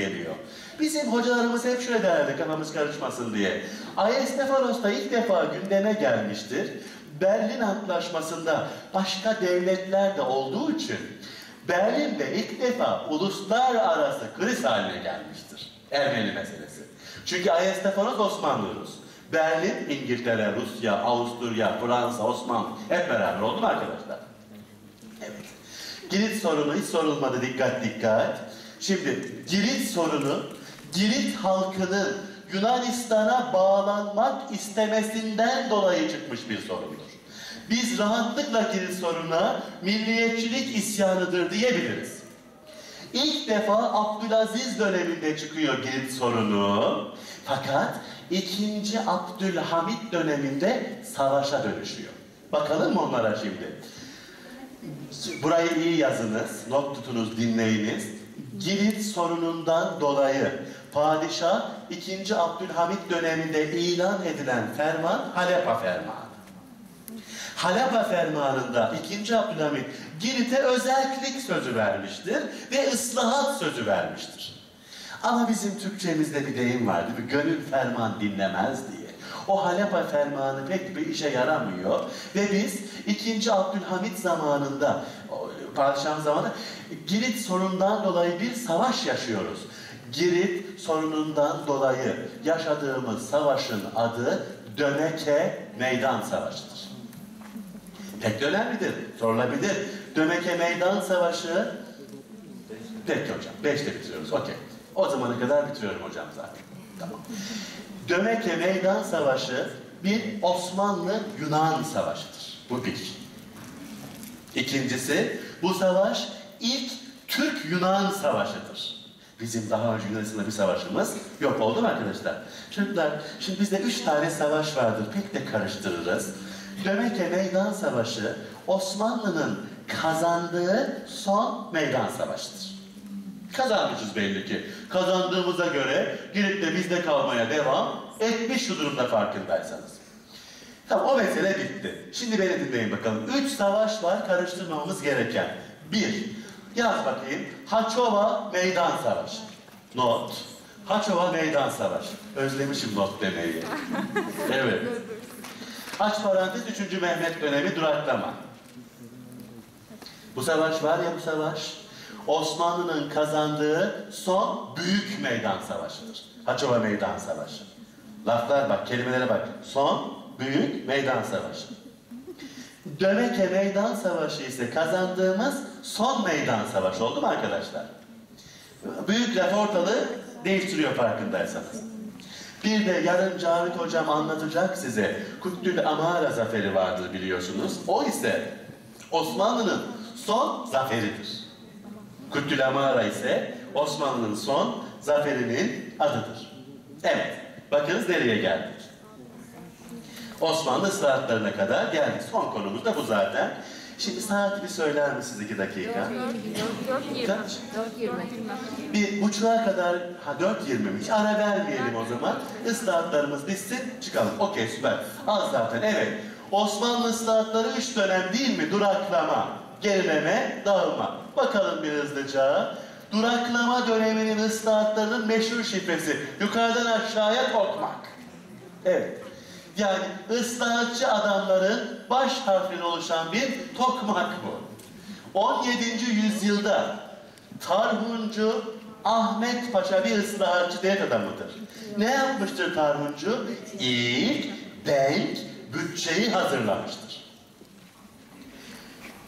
geliyor. Bizim hocalarımız hep şöyle derdi kafamız karışmasın diye. Ayestefanos da ilk defa gündeme gelmiştir. Berlin Antlaşması'nda başka devletler de olduğu için Berlin'de ilk defa uluslararası kriz haline gelmiştir. Ermeni meselesi. Çünkü Ayestefanos Osmanlı Rus. Berlin, İngiltere, Rusya, Avusturya, Fransa, Osmanlı hep beraber oldu mu arkadaşlar? Evet. Girit sorunu hiç sorulmadı dikkat dikkat. Şimdi Girit sorunu Girit halkının Yunanistan'a bağlanmak istemesinden dolayı çıkmış bir sorundur. Biz rahatlıkla Girit sorununa milliyetçilik isyanıdır diyebiliriz. İlk defa Abdülaziz döneminde çıkıyor Girit sorunu. Fakat ikinci Abdülhamit döneminde savaşa dönüşüyor. Bakalım mı onlara şimdi? Burayı iyi yazınız, not tutunuz, dinleyiniz. Girit sorunundan dolayı padişah 2. Abdülhamit döneminde ilan edilen ferman Halepa Fermanı. Halepa Fermanı'nda 2. Abdülhamit Girit'e özellik sözü vermiştir ve ıslahat sözü vermiştir. Ama bizim Türkçemizde bir deyim var değil mi? Gönül ferman dinlemez diye. O Halepa fermanı pek bir işe yaramıyor ve biz 2. Abdülhamit zamanında, padişah zamanında Girit sorundan dolayı bir savaş yaşıyoruz. Girit sorunundan dolayı yaşadığımız savaşın adı Döneke Meydan Savaşı'dır. Pek önemlidir, sorulabilir. Döneke Meydan Savaşı, peki hocam, beşte bitiriyoruz, okey. O zamana kadar bitiriyorum hocam zaten. Tamam. Döneke Meydan Savaşı bir Osmanlı-Yunan savaşıdır. Bu bir. İkincisi, bu savaş ilk Türk-Yunan savaşıdır. Bizim daha önce Yunanistan'da bir savaşımız yok oldu mu arkadaşlar? Çocuklar, şimdi bizde üç tane savaş vardır, pek de karıştırırız. Döneke Meydan Savaşı, Osmanlı'nın kazandığı son meydan savaşıdır. Kazanmışız belli ki. Kazandığımıza göre girip de bizde kalmaya devam etmiş şu durumda farkındaysanız. Tamam o mesele bitti. Şimdi beni dinleyin bakalım. Üç savaş var karıştırmamız gereken. Bir, yaz bakayım. Haçova Meydan Savaşı. Not. Haçova Meydan Savaşı. Özlemişim not demeyi. evet. Aç parantez 3. Mehmet dönemi duraklama. Bu savaş var ya bu savaş. Osmanlı'nın kazandığı son büyük meydan savaşıdır. Haçova Meydan Savaşı. Laflar bak, kelimelere bak. Son büyük meydan savaşı. Döneke Meydan Savaşı ise kazandığımız son meydan savaşı oldu mu arkadaşlar? Büyük laf ortalığı değiştiriyor farkındaysanız. Bir de yarın Cavit Hocam anlatacak size Kutlül Amara zaferi vardır biliyorsunuz. O ise Osmanlı'nın son zaferidir. Kutlül Amara ise Osmanlı'nın son zaferinin adıdır. Evet, bakınız nereye geldik. Osmanlı saatlerine kadar geldik. Son konumuz da bu zaten. Şimdi saati bir söyler misiniz iki dakika? Kaç? 4.20. Bir buçuğa kadar, ha 4.20 mi? Hiç ara vermeyelim o zaman. Islahatlarımız bitsin, çıkalım. Okey süper. Az zaten, evet. Osmanlı ıslahatları üç dönem değil mi? Duraklama, gerileme, dağılma. Bakalım bir hızlıca. Duraklama döneminin ıslahatlarının meşhur şifresi. Yukarıdan aşağıya tokmak. Evet. Yani ıslahatçı adamların baş harfini oluşan bir tokmak bu. 17. yüzyılda Tarhuncu Ahmet Paşa bir ıslahatçı devlet adamıdır. Ne yapmıştır Tarhuncu? İlk denk bütçeyi hazırlamıştır.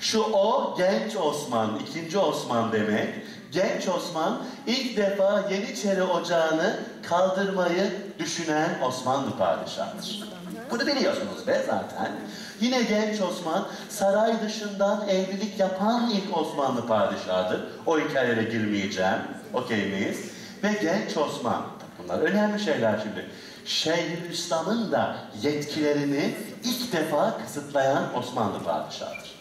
Şu o genç Osman, ikinci Osman demek. Genç Osman ilk defa Yeniçeri Ocağı'nı kaldırmayı düşünen Osmanlı padişahıdır. Bunu biliyorsunuz be zaten. Yine genç Osman saray dışından evlilik yapan ilk Osmanlı padişahıdır. O hikayelere girmeyeceğim. Okey miyiz? Ve genç Osman, bunlar önemli şeyler şimdi. Şeyhülislam'ın da yetkilerini ilk defa kısıtlayan Osmanlı padişahıdır.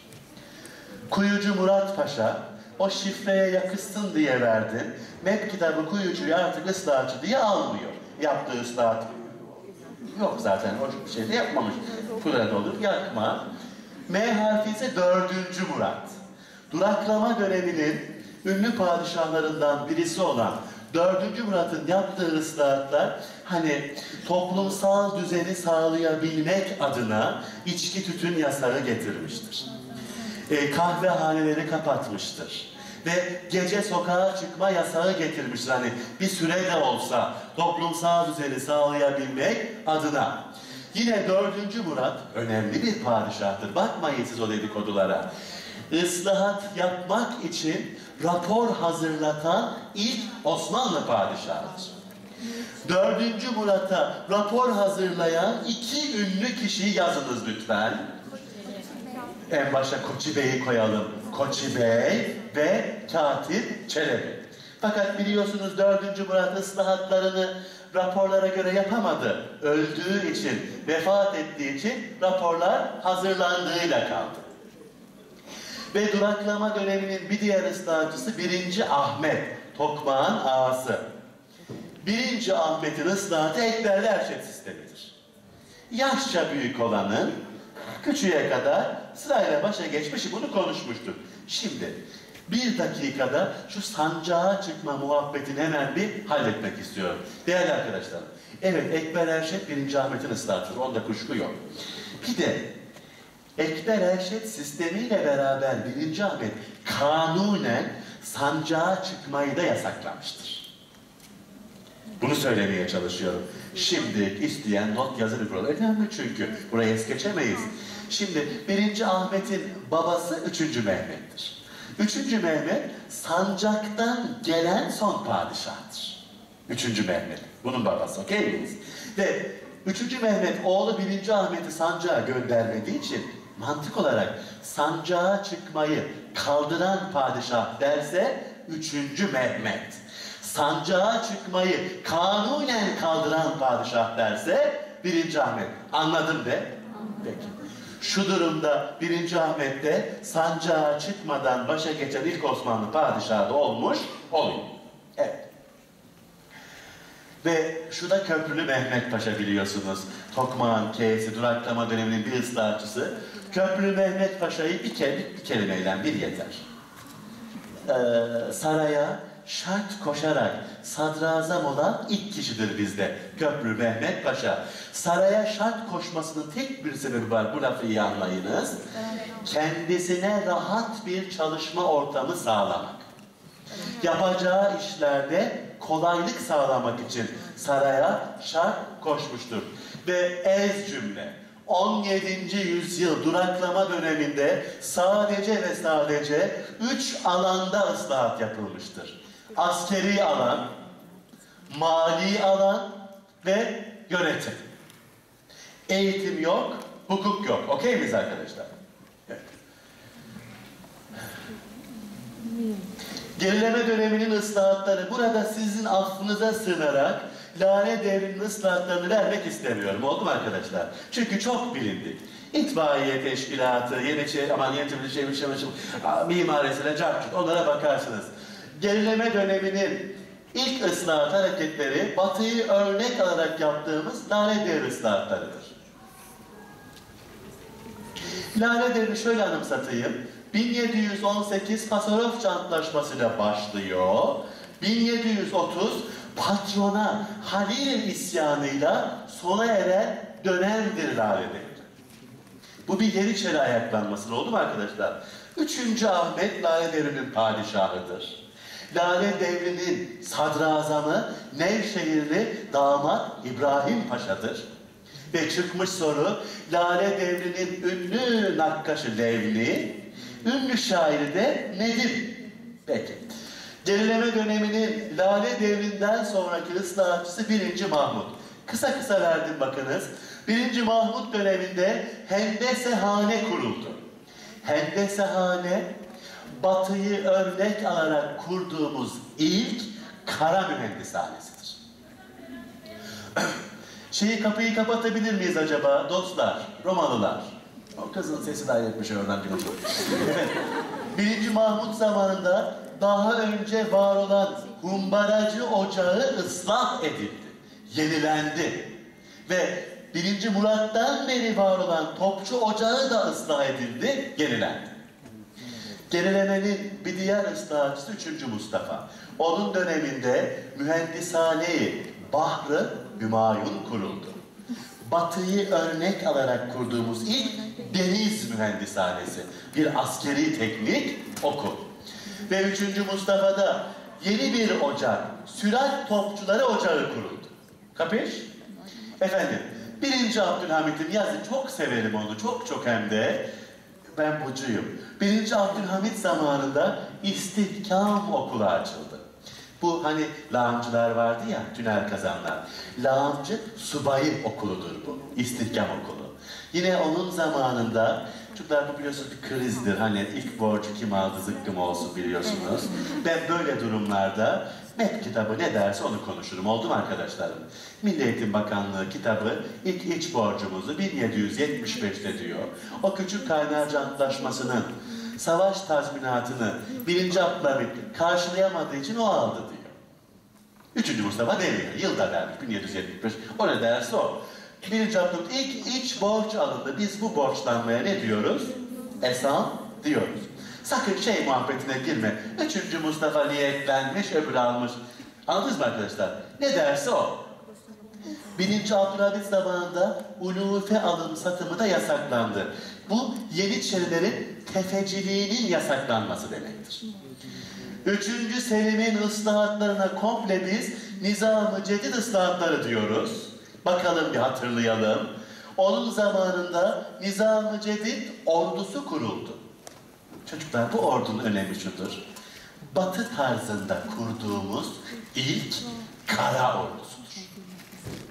Kuyucu Murat Paşa o şifreye yakışsın diye verdi. Mep kitabı kuyucuyu artık ıslahatçı diye almıyor. Yaptığı ıslahat yok zaten o şeyde yapmamış. Fulara olur yakma. M harfi ise dördüncü Murat. Duraklama döneminin ünlü padişahlarından birisi olan Dördüncü Murat'ın yaptığı ıslahatlar hani toplumsal düzeni sağlayabilmek adına içki tütün yasağı getirmiştir. E, kahvehaneleri kapatmıştır. Ve gece sokağa çıkma yasağı getirmiştir. Hani bir süre de olsa toplumsal düzeni sağlayabilmek adına. Yine dördüncü Murat önemli bir padişahtır. Bakmayın siz o dedikodulara. Islahat yapmak için rapor hazırlatan ilk Osmanlı padişahıdır. Dördüncü Murat'a rapor hazırlayan iki ünlü kişiyi yazınız lütfen. En başa Koçi Bey'i koyalım. Koçi Bey ve Katip Çelebi. Fakat biliyorsunuz dördüncü Murat ıslahatlarını raporlara göre yapamadı. Öldüğü için, vefat ettiği için raporlar hazırlandığıyla kaldı. Ve duraklama döneminin bir diğer ıslahatçısı 1. Ahmet, Tokmağ'ın ağası. 1. Ahmet'in ıslahatı ekberli erşet sistemidir. Yaşça büyük olanın küçüğe kadar sırayla başa geçmişi bunu konuşmuştuk. Şimdi bir dakikada şu sancağa çıkma muhabbetini hemen bir halletmek istiyorum. Değerli arkadaşlar, evet Ekber Erşet 1. Ahmet'in ıslahatıdır, onda kuşku yok. Bir de Ekber Erşet sistemiyle beraber 1. Ahmet kanunen sancağa çıkmayı da yasaklamıştır. Bunu söylemeye çalışıyorum. Şimdi isteyen not yazır buralar. Önemli çünkü. Burayı es geçemeyiz. Şimdi 1. Ahmet'in babası 3. Mehmet'tir. 3. Mehmet sancaktan gelen son padişahtır. 3. Mehmet. Bunun babası. Okey miyiz? Ve 3. Mehmet oğlu 1. Ahmet'i sancağa göndermediği için mantık olarak sancağa çıkmayı kaldıran padişah derse 3. Mehmet. Sancağa çıkmayı kanunen kaldıran padişah derse 1. Ahmet. Anladım de. Peki. Şu durumda 1. Ahmet de sancağa çıkmadan başa geçen ilk Osmanlı padişahı da olmuş oluyor. Evet. Ve şu da Köprülü Mehmet Paşa biliyorsunuz. Tokmağın K'si, duraklama döneminin bir ıslahatçısı. Köprülü Mehmet Paşa'yı bir, kere, bir kelimeyle bir yeter. Ee, saraya şart koşarak sadrazam olan ilk kişidir bizde. Köprü Mehmet Paşa. Saraya şart koşmasının tek bir sebebi var. Bu lafı iyi anlayınız. Kendisine rahat bir çalışma ortamı sağlamak. Yapacağı işlerde kolaylık sağlamak için saraya şart koşmuştur. Ve ez cümle 17. yüzyıl duraklama döneminde sadece ve sadece üç alanda ıslahat yapılmıştır. Askeri alan, mali alan ve yönetim. Eğitim yok, hukuk yok. Okey miyiz arkadaşlar? Evet. Gerileme döneminin ıslahatları burada sizin affınıza sığınarak lale devrinin ıslahatlarını vermek istemiyorum. Oldu mu arkadaşlar? Çünkü çok bilindik. İtfaiye teşkilatı, Yeniçeri, aman Yeniçeri, şey, şey, şey, mimarisine, cartçuk, onlara bakarsınız. Gerileme döneminin ilk ıslahat hareketleri Batı'yı örnek alarak yaptığımız lale devri ıslahatlarıdır. Lale devri şöyle anımsatayım. 1718 Pasarofça Antlaşması'yla başlıyor. 1730 patrona Halil isyanıyla sona eren dönemdir Lale devri. Bu bir Yeniçeri ayaklanması oldu mu arkadaşlar? Üçüncü Ahmet Lale devrinin padişahıdır. Lale devrinin sadrazamı Nevşehirli damat İbrahim Paşa'dır. Ve çıkmış soru Lale devrinin ünlü nakkaşı Levni, ünlü şairi de Nedim. Peki. Gerileme döneminin Lale devrinden sonraki ıslahatçısı 1. Mahmut. Kısa kısa verdim bakınız. 1. Mahmut döneminde Hendesehane kuruldu. Hendesehane Batı'yı örnek alarak kurduğumuz ilk kara mühendishanesidir. Şeyi kapıyı kapatabilir miyiz acaba dostlar, Romalılar? O kızın sesi de ayrılmış oradan bir Evet. Birinci Mahmut zamanında daha önce var olan humbaracı ocağı ıslah edildi, yenilendi. Ve birinci Murat'tan beri var olan topçu ocağı da ıslah edildi, yenilendi. Gerilemenin bir diğer ıslahatçısı 3. Mustafa. Onun döneminde mühendishane Bahrı Hümayun kuruldu. Batı'yı örnek alarak kurduğumuz ilk deniz mühendishanesi. Bir askeri teknik okul. Ve 3. Mustafa'da yeni bir ocak, sürat topçuları ocağı kuruldu. Kapış? Efendim, birinci Abdülhamit'in yazı çok severim onu, çok çok hem de. Ben bucuyum. Birinci Abdülhamit zamanında istihkam okulu açıldı. Bu hani lağımcılar vardı ya, tünel kazanlar. Lağımcı subayı okuludur bu, istihkam okulu. Yine onun zamanında, çocuklar bu biliyorsunuz bir krizdir. Hani ilk borcu kim aldı zıkkım olsun biliyorsunuz. Ben böyle durumlarda MEP kitabı ne derse onu konuşurum. Oldu mu arkadaşlarım? Milli Eğitim Bakanlığı kitabı ilk iç borcumuzu 1775'te diyor. O küçük kaynarca antlaşmasının savaş tazminatını birinci Abdülhamit karşılayamadığı için o aldı diyor. Üçüncü Mustafa demiyor. Yılda vermiş 1775. O ne derse o. Birinci Abdülhamit ilk iç borç alındı. Biz bu borçlanmaya ne diyoruz? Esan diyoruz. Sakın şey muhabbetine girme. Üçüncü Mustafa niyetlenmiş, öbürü almış. Anladınız mı arkadaşlar? Ne derse o. Birinci Abdülhamit zamanında ulufe alım satımı da yasaklandı. Bu Yeniçerilerin tefeciliğinin yasaklanması demektir. Üçüncü Selim'in ıslahatlarına komple biz Nizam-ı Cedid ıslahatları diyoruz. Bakalım bir hatırlayalım. Onun zamanında Nizam-ı Cedid ordusu kuruldu. Çocuklar bu ordunun önemi şudur. Batı tarzında kurduğumuz ilk kara ordusudur.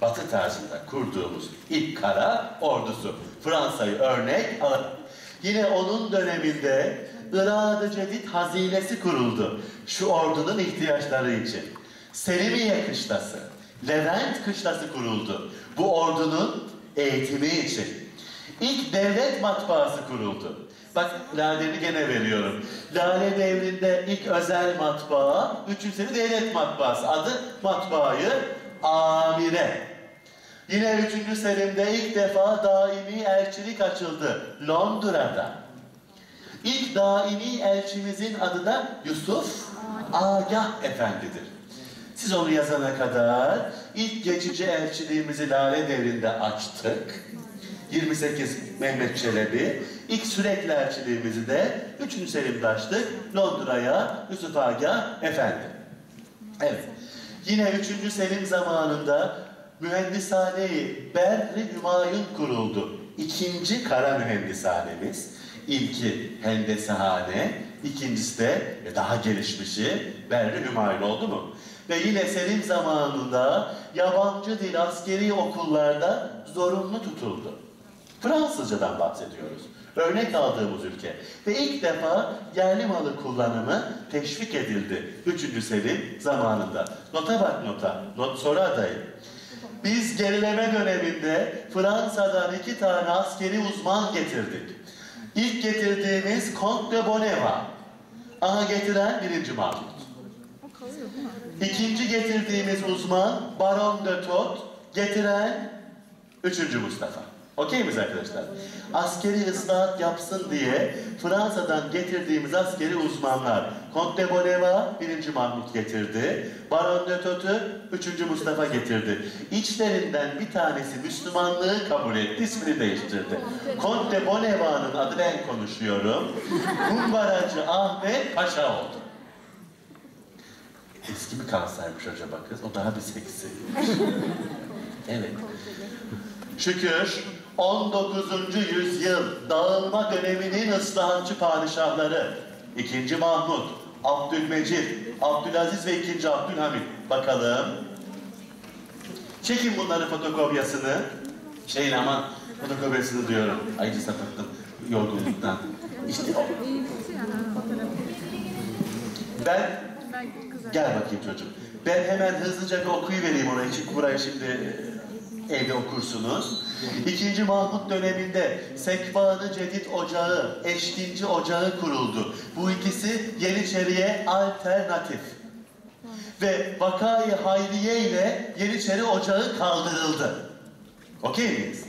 Batı tarzında kurduğumuz ilk kara ordusu. Fransa'yı örnek alın. Yine onun döneminde Irak-ı Cedid hazinesi kuruldu. Şu ordunun ihtiyaçları için. Selimiye kışlası, Levent kışlası kuruldu. Bu ordunun eğitimi için. İlk devlet matbaası kuruldu. Bak Lale'ni gene veriyorum. Lale devrinde ilk özel matbaa, üçüncüsü devlet matbaası. Adı matbaayı Amire. Yine 3. Selim'de ilk defa daimi elçilik açıldı Londra'da. İlk daimi elçimizin adı da Yusuf Agah Efendidir. Siz onu yazana kadar ilk geçici elçiliğimizi Lale Devri'nde açtık. 28 Mehmet Çelebi. İlk sürekli elçiliğimizi de 3. Selim'de açtık. Londra'ya Yusuf Agah Efendi. Evet. Yine 3. Selim zamanında Mühendishane-i Berri Hümayun kuruldu. İkinci kara mühendishanemiz. İlki hendesehane, ikincisi de daha gelişmişi Berri Hümayun oldu mu? Ve yine Selim zamanında yabancı dil askeri okullarda zorunlu tutuldu. Fransızcadan bahsediyoruz. Örnek aldığımız ülke. Ve ilk defa yerli malı kullanımı teşvik edildi. Üçüncü Selim zamanında. Nota bak nota. Not soru adayı. Biz gerileme döneminde Fransa'dan iki tane askeri uzman getirdik. İlk getirdiğimiz Comte de Bonneva. Aha getiren birinci Mahmut. İkinci getirdiğimiz uzman Baron de Tot. Getiren üçüncü Mustafa. Okey miyiz arkadaşlar? Askeri ıslahat yapsın diye Fransa'dan getirdiğimiz askeri uzmanlar Comte de Bonneva birinci Mahmut getirdi. Baron de Tot'u üçüncü Mustafa getirdi. İçlerinden bir tanesi Müslümanlığı kabul etti, ismini değiştirdi. Comte de Bonneva'nın adı ben konuşuyorum. Kumbaracı Ahmet Paşa oldu. Eski mi kalsaymış acaba kız? O daha bir seksi. evet. Şükür 19. yüzyıl dağılma döneminin ıslahatçı padişahları 2. Mahmut, Abdülmecid, Abdülaziz ve 2. Abdülhamit. Bakalım. Çekin bunları fotokopyasını. Şeyin ama fotokopyasını diyorum. Ayrıca sapıttım yorgunluktan. İşte o. Ben Gel bakayım çocuğum. Ben hemen hızlıca bir okuyuvereyim orayı çünkü burayı şimdi e, evde okursunuz. İkinci Mahmut döneminde Sekbanı Cedid Ocağı, Eşkinci Ocağı kuruldu. Bu ikisi Yeniçeri'ye alternatif. Ve Vakayı Hayriye ile Yeniçeri Ocağı kaldırıldı. Okey miyiz?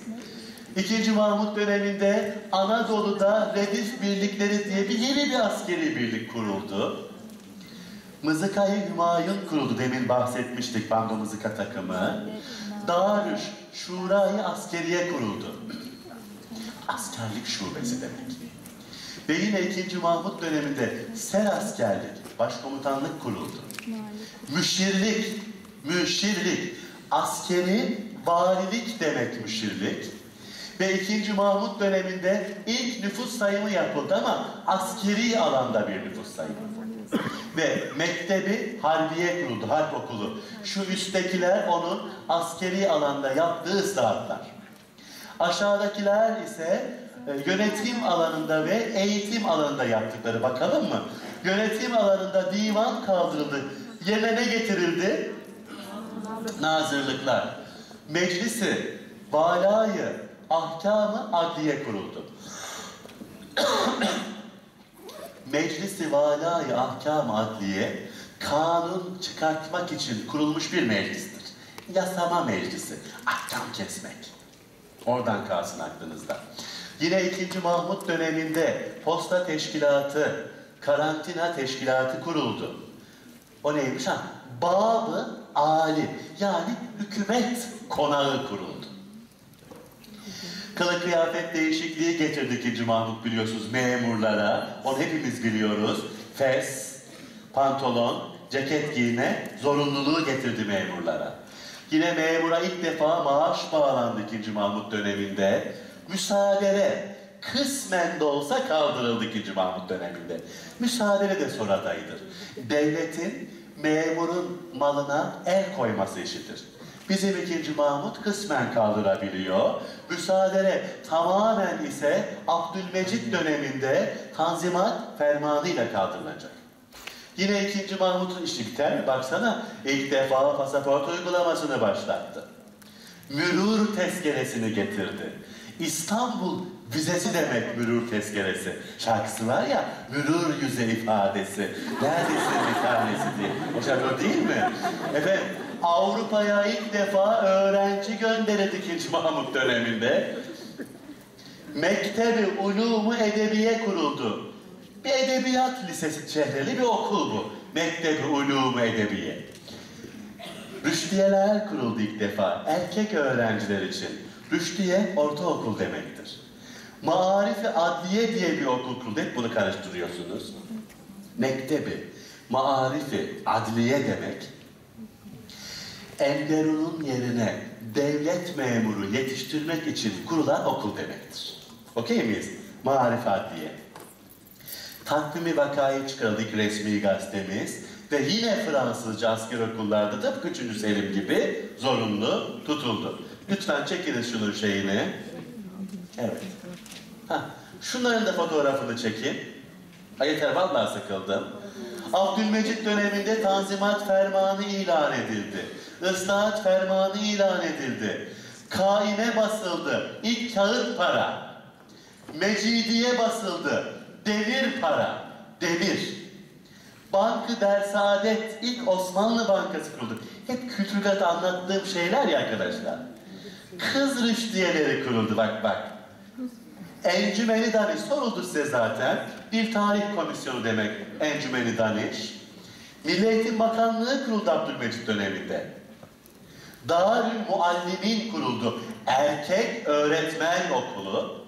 İkinci Mahmut döneminde Anadolu'da Redif Birlikleri diye bir yeni bir askeri birlik kuruldu. Mızıkayı Hümayun kuruldu. Demin bahsetmiştik bando mızıka takımı. Darüş Şurayı Askeriye kuruldu. Askerlik şubesi demek. Ve yine 2. Mahmut döneminde ser askerlik, başkomutanlık kuruldu. Müşirlik, müşirlik, askeri valilik demek müşirlik. Ve 2. Mahmut döneminde ilk nüfus sayımı yapıldı ama askeri alanda bir nüfus sayımı. Ve mektebi harbiye kuruldu, harp okulu. Şu üsttekiler onun askeri alanda yaptığı ıslahatlar. Aşağıdakiler ise e, yönetim alanında ve eğitim alanında yaptıkları bakalım mı? Yönetim alanında divan kaldırıldı. Yerine ne getirildi? Nazırlıklar. Meclisi, valayı, ahkamı adliye kuruldu. Meclisi Valayı Ahkam Adliye kanun çıkartmak için kurulmuş bir meclistir. Yasama meclisi, ahkam kesmek. Oradan kalsın aklınızda. Yine 2. Mahmut döneminde posta teşkilatı, karantina teşkilatı kuruldu. O neymiş ha? Babı Ali yani hükümet konağı kuruldu. Kılık kıyafet değişikliği getirdi 2. Mahmut biliyorsunuz memurlara. Onu hepimiz biliyoruz. Fes, pantolon, ceket giyme zorunluluğu getirdi memurlara. Yine memura ilk defa maaş bağlandı 2. Mahmut döneminde. Müsaadele kısmen de olsa kaldırıldı 2. Mahmut döneminde. Müsaadele de sonradaydır. Devletin memurun malına el koyması işidir. Bizim ikinci Mahmut kısmen kaldırabiliyor. Müsaadele tamamen ise Abdülmecit döneminde Tanzimat fermanıyla kaldırılacak. Yine ikinci Mahmut'un mi? Baksana ilk defa pasaport uygulamasını başlattı. Mürur tezkeresini getirdi. İstanbul vizesi demek mürur tezkeresi. Şarkısı var ya, mürur yüze ifadesi. Neredesin bir tanesi diye. O değil mi? Efendim, Avrupa'ya ilk defa öğrenci gönderildi 2. Mahmut döneminde. Mektebi Ulumu Edebiye kuruldu. Bir edebiyat lisesi çehreli bir okul bu. Mektebi Ulumu Edebiye. Rüştiyeler kuruldu ilk defa erkek öğrenciler için. Rüştiye ortaokul demektir. Maarifi Adliye diye bir okul kuruldu. Hep bunu karıştırıyorsunuz. Mektebi, Maarifi Adliye demek. Enderun'un yerine devlet memuru yetiştirmek için kurulan okul demektir. Okey miyiz? Maarifi Adliye. Takvimi vakayı çıkarıldık resmi gazetemiz ve yine Fransızca asker okullarda tıpkı 3. Selim gibi zorunlu tutuldu. Lütfen çekiniz şunun şeyini. Evet. Ha, şunların da fotoğrafını çekin. Ha, yeter vallahi sıkıldım. Abdülmecit döneminde Tanzimat Fermanı ilan edildi. Islahat Fermanı ilan edildi. Kaime basıldı. İlk kağıt para. Mecidiye basıldı. Demir para. Demir. Bankı Dersaadet ilk Osmanlı Bankası kuruldu. Hep kültürgata anlattığım şeyler ya arkadaşlar. Kız rüştiyeleri kuruldu bak bak. Encümeni Daniş soruldu size zaten. Bir tarih komisyonu demek Encümeni Daniş. Milli Eğitim Bakanlığı kuruldu Abdülmecit döneminde. Darül Muallimin kuruldu. Erkek öğretmen okulu.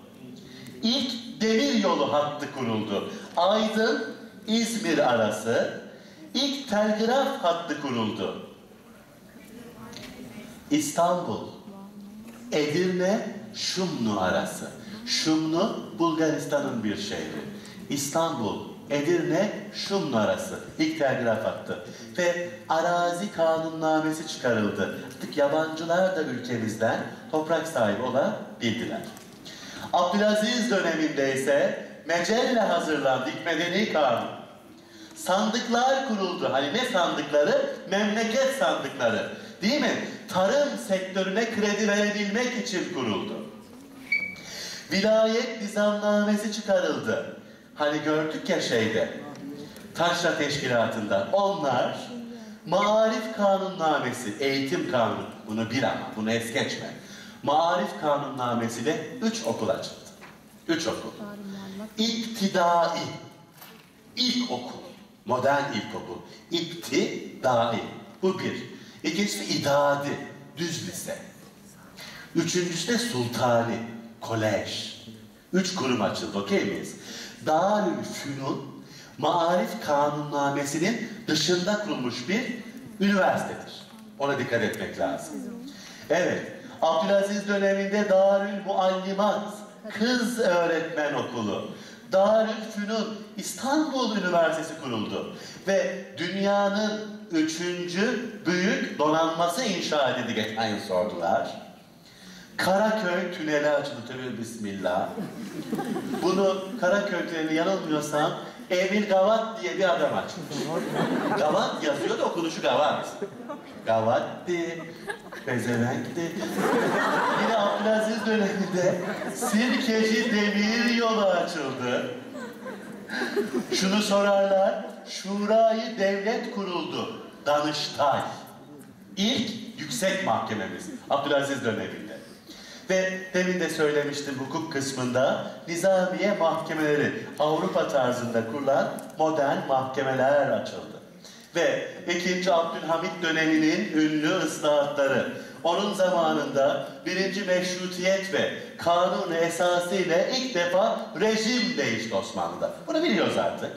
İlk demir yolu hattı kuruldu. Aydın İzmir arası. İlk telgraf hattı kuruldu. İstanbul, Edirne, Şumlu arası. Şumlu Bulgaristan'ın bir şehri. İstanbul, Edirne, Şumlu arası. İlk telgraf hattı. Ve arazi kanunnamesi çıkarıldı. Artık yabancılar da ülkemizden toprak sahibi olabildiler. Abdülaziz döneminde ise mecelle hazırlandı ilk medeni kanun. Sandıklar kuruldu. Hani ne sandıkları? Memleket sandıkları. Değil mi? Tarım sektörüne kredi verebilmek için kuruldu. Vilayet nizamnamesi çıkarıldı. Hani gördük ya şeyde, Taşra Teşkilatı'nda. Onlar Maarif Kanunnamesi, eğitim kanunu. Bunu bil ama, bunu es geçme. Maarif kanunnamesiyle üç okul açıldı. Üç okul. İptidai, ilk okul, modern ilkokul. İptidai, bu bir. İkincisi idadi, düz lise. Üçüncüsü de sultani, kolej. Üç kurum açıldı, okey miyiz? Darül Fünun, Maarif Kanunnamesi'nin dışında kurulmuş bir üniversitedir. Ona dikkat etmek lazım. Evet, Abdülaziz döneminde Darül Muallimat, kız öğretmen okulu, Darül Fünun, İstanbul Üniversitesi kuruldu. Ve dünyanın üçüncü büyük donanması inşa edildi geçen yıl sordular. Karaköy tüneli açıldı tabii bismillah. Bunu Karaköy tüneli yanılmıyorsam Emir Gavat diye bir adam açmış. Gavat yazıyor da okunuşu Gavat. Gavatti, Pezevenk'ti. Yine Abdülaziz döneminde Sirkeci Demir yolu açıldı. Şunu sorarlar, Şurayı Devlet kuruldu. Danıştay. İlk yüksek mahkememiz Abdülaziz döneminde. Ve demin de söylemiştim hukuk kısmında nizamiye mahkemeleri Avrupa tarzında kurulan modern mahkemeler açıldı. Ve 2. Abdülhamit döneminin ünlü ıslahatları onun zamanında birinci meşrutiyet ve kanun esası ile ilk defa rejim değişti Osmanlı'da. Bunu biliyoruz artık.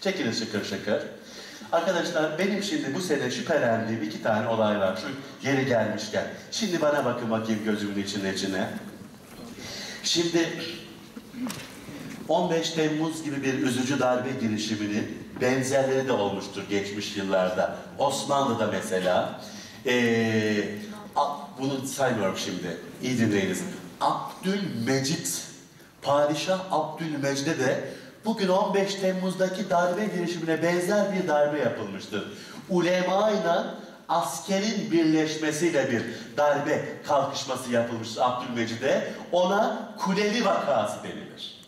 Çekiniz şıkır şıkır. Arkadaşlar benim şimdi bu sene şüphelendiğim iki tane olay var. Şu yeri gelmişken. Şimdi bana bakın bakayım gözümün içine içine. Şimdi 15 Temmuz gibi bir üzücü darbe girişiminin benzerleri de olmuştur geçmiş yıllarda. Osmanlı'da mesela. Ee, bunu saymıyorum şimdi. İyi dinleyiniz. Abdülmecit, Padişah Abdülmecit'e de bugün 15 Temmuz'daki darbe girişimine benzer bir darbe yapılmıştır. Ulemayla askerin birleşmesiyle bir darbe kalkışması yapılmıştır Abdülmecid'e. Ona Kuleli vakası denilir.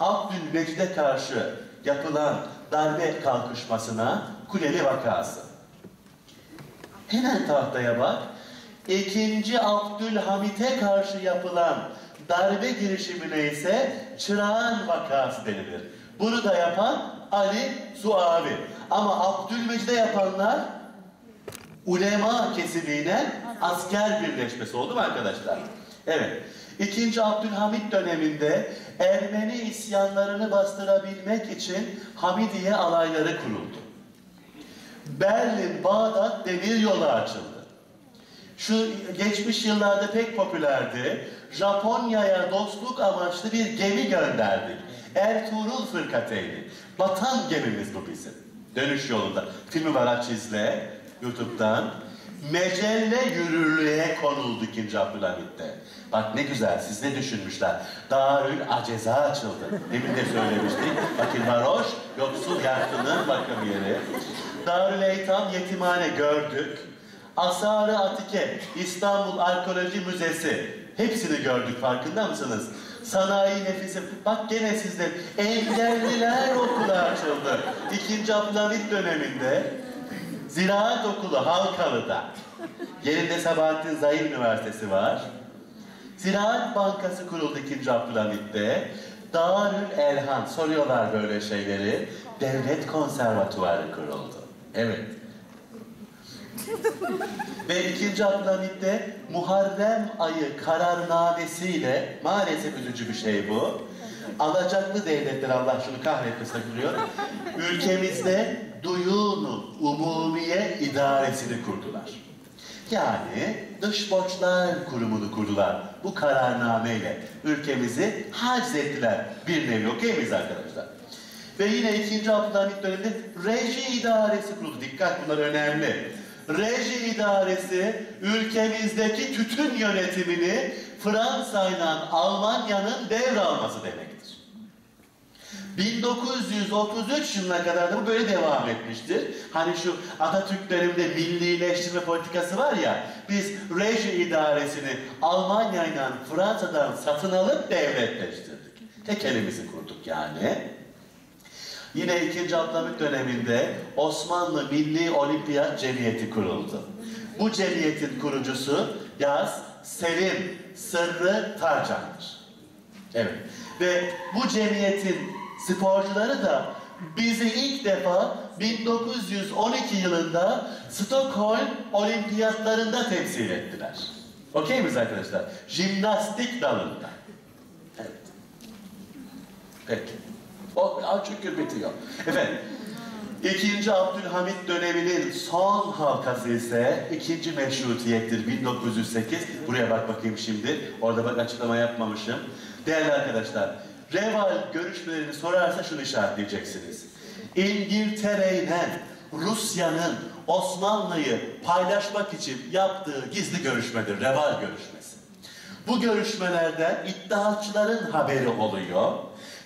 Abdülmecid'e karşı yapılan darbe kalkışmasına Kuleli vakası. Hemen tahtaya bak. İkinci Abdülhamit'e karşı yapılan darbe girişimine ise Çırağan vakası denilir. Bunu da yapan Ali Suavi. Ama Abdülmecid'e yapanlar ulema kesimiyle asker birleşmesi oldu mu arkadaşlar? Evet. İkinci Abdülhamit döneminde Ermeni isyanlarını bastırabilmek için Hamidiye alayları kuruldu. Berlin, Bağdat demir yolu açıldı. Şu geçmiş yıllarda pek popülerdi. Japonya'ya dostluk amaçlı bir gemi gönderdik. Ertuğrul Fırkateyni. Batan gemimiz bu bizim. Dönüş yolunda. Filmi var aç izle. YouTube'dan. Mecelle yürürlüğe konuldu 2. Abdülhamit'te. Bak ne güzel, siz ne düşünmüşler? Darül Aceza açıldı. Demin de söylemiştik. Bakın varoş, yoksul yahtının bakım yeri. Darül Eytam Yetimhane gördük. Asarı Atike, İstanbul Arkeoloji Müzesi. Hepsini gördük, farkında mısınız? Sanayi nefisi, bak gene sizde engelliler okulu açıldı. İkinci Abdülhamit döneminde Ziraat Okulu Halkalı'da. Yerinde Sabahattin Zahir Üniversitesi var. Ziraat Bankası kuruldu 2. Abdülhamit'te. Darül Elhan, soruyorlar böyle şeyleri. Devlet Konservatuvarı kuruldu. Evet. Ve 2. Abdülhamit'te Muharrem ayı kararnamesiyle, maalesef üzücü bir şey bu, alacaklı devletler Allah şunu kahretmesin biliyor, ülkemizde duyunu umumiye idaresini kurdular. Yani dış borçlar kurumunu kurdular. Bu kararnameyle ülkemizi haczettiler. Bir nevi okey arkadaşlar? Ve yine 2. Abdülhamit döneminde reji idaresi kuruldu. Dikkat bunlar önemli. Reji idaresi ülkemizdeki tütün yönetimini Fransa'yla Almanya'nın devralması demektir. 1933 yılına kadar da bu böyle devam etmiştir. Hani şu Atatürk döneminde millileştirme politikası var ya, biz reji idaresini Almanya ile Fransa'dan satın alıp devletleştirdik. Tek elimizi kurduk yani. Yine 2. Abdülhamit döneminde Osmanlı Milli Olimpiyat Cemiyeti kuruldu. Bu cemiyetin kurucusu yaz Selim Sırrı Tarcan'dır. Evet. Ve bu cemiyetin sporcuları da bizi ilk defa 1912 yılında Stockholm olimpiyatlarında temsil ettiler. Okey miyiz arkadaşlar? Jimnastik dalında. Evet. Peki. O çünkü bitiyor. Efendim, İkinci Abdülhamit döneminin son halkası ise ikinci meşrutiyettir 1908. Buraya bak bakayım şimdi. Orada bak açıklama yapmamışım. Değerli arkadaşlar, Reval görüşmelerini sorarsa şunu işaretleyeceksiniz. İngiltere'yle Rusya'nın Osmanlı'yı paylaşmak için yaptığı gizli görüşmedir. Reval görüşmesi. Bu görüşmelerden iddiaçıların haberi oluyor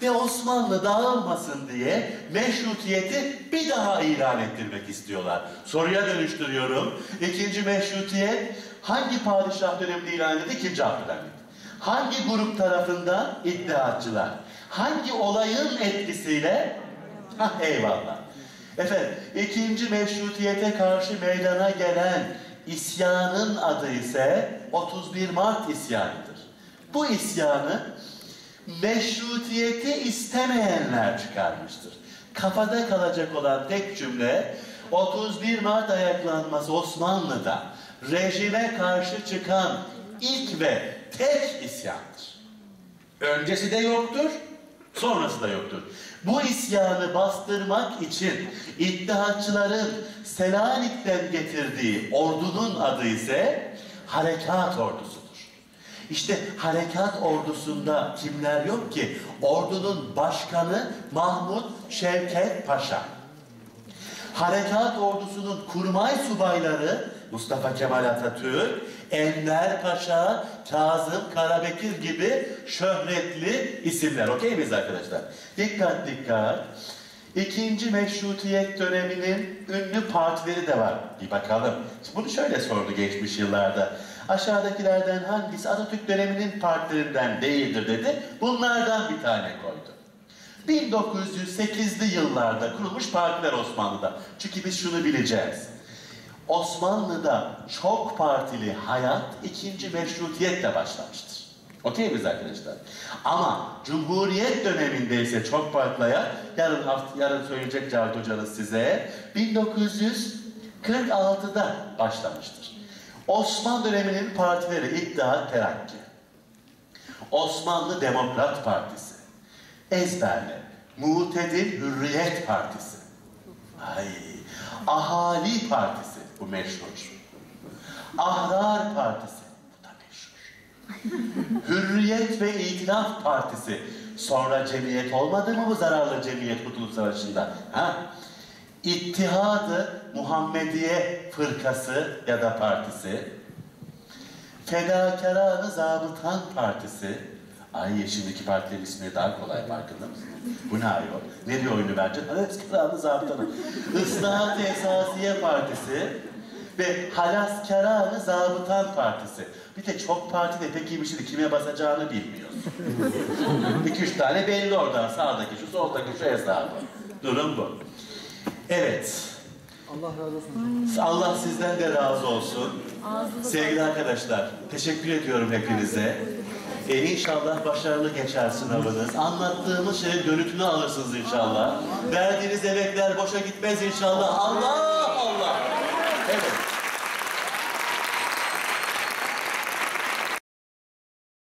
ve Osmanlı dağılmasın diye meşrutiyeti bir daha ilan ettirmek istiyorlar. Soruya dönüştürüyorum. İkinci meşrutiyet hangi padişah döneminde ilan edildi? İkinci Abdülhamit. Hangi grup tarafından? İddiaçılar. Hangi olayın etkisiyle? Hah eyvallah. Efendim, ikinci meşrutiyete karşı meydana gelen isyanın adı ise 31 Mart isyanıdır. Bu isyanı meşrutiyeti istemeyenler çıkarmıştır. Kafada kalacak olan tek cümle 31 Mart ayaklanması Osmanlı'da rejime karşı çıkan ilk ve tek isyandır. Öncesi de yoktur, sonrası da yoktur. Bu isyanı bastırmak için iddiaçıların Selanik'ten getirdiği ordunun adı ise Harekat Ordusu'dur. İşte harekat ordusunda kimler yok ki? Ordunun başkanı Mahmut Şevket Paşa. Harekat ordusunun kurmay subayları Mustafa Kemal Atatürk, Enver Paşa, Kazım Karabekir gibi şöhretli isimler. Okey miyiz arkadaşlar? Dikkat dikkat. İkinci meşrutiyet döneminin ünlü partileri de var. Bir bakalım. Bunu şöyle sordu geçmiş yıllarda. Aşağıdakilerden hangisi Atatürk döneminin partilerinden değildir dedi. Bunlardan bir tane koydu. 1908'li yıllarda kurulmuş partiler Osmanlı'da. Çünkü biz şunu bileceğiz. Osmanlı'da çok partili hayat ikinci meşrutiyetle başlamıştır. Okey miyiz arkadaşlar? Ama Cumhuriyet döneminde ise çok hayat, yarın, haft- yarın söyleyecek Cavit Hocanız size, 1946'da başlamıştır. Osmanlı döneminin partileri İttihat Terakki, Osmanlı Demokrat Partisi, Ezberle, Muhtedil Hürriyet Partisi, ay, Ahali Partisi, bu meşhur. Ahrar Partisi. Hürriyet ve İtilaf Partisi, sonra cemiyet olmadı mı bu zararlı cemiyet Kurtuluş Savaşı'nda? Ha? İttihadı Muhammediye Fırkası ya da partisi, Fedakarâne Zabıtan Partisi, Ay şimdiki partilerin ismi daha kolay farkında mısın? Bu ne ayol? Ne diyor oyunu vereceksin? Halaskarâne Zabıtanı. Islahat Esasiye Partisi ve Halaskarâne Zabıtan Partisi. Bir de çok parti de pek iyiymiş de kime basacağını bilmiyorsun. İki üç tane belli oradan. Sağdaki şu, soldaki şu hesabı. Durum bu. Evet. Allah razı olsun. Allah sizden de razı olsun. Sevgili arkadaşlar, teşekkür ediyorum hepinize. E, inşallah başarılı geçer sınavınız. Anlattığımız şeyin dönütünü alırsınız inşallah. Verdiğiniz emekler boşa gitmez inşallah. Allah Allah! Evet.